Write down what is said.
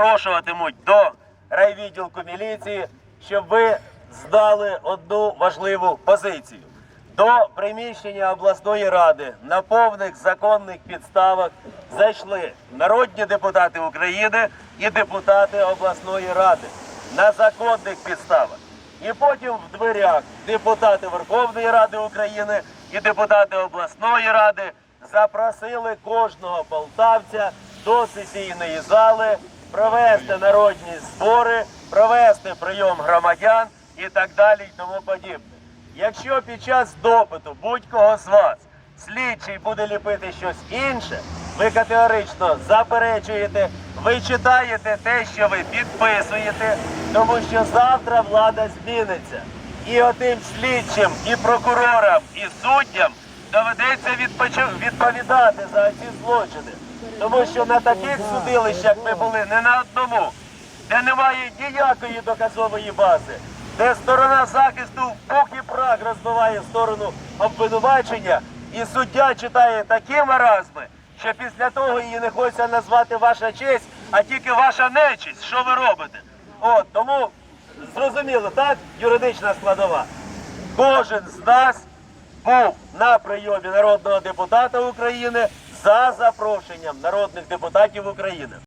запрошуватимуть до райвідділку міліції, щоб ви здали одну важливу позицію. До приміщення обласної ради на повних законних підставах зайшли народні депутати України і депутати обласної ради на законних підставах. І потім в дверях депутати Верховної Ради України і депутати обласної ради запросили кожного полтавця до сесійної зали провести народні збори, провести прийом громадян і так далі і тому подібне. Якщо під час допиту будь-кого з вас слідчий буде ліпити щось інше, ви категорично заперечуєте, ви читаєте те, що ви підписуєте, тому що завтра влада зміниться. І отим слідчим, і прокурорам, і суддям доведеться відповідати за ці злочини. Тому що на таких судилищах ми були не на одному, де немає ніякої доказової бази, де сторона захисту в пух і прах розбиває сторону обвинувачення, і суддя читає такі маразми, що після того її не хочеться назвати ваша честь, а тільки ваша нечість. Що ви робите? От тому зрозуміло, так, юридична складова. Кожен з нас був на прийомі народного депутата України за запрошенням народних депутатів України.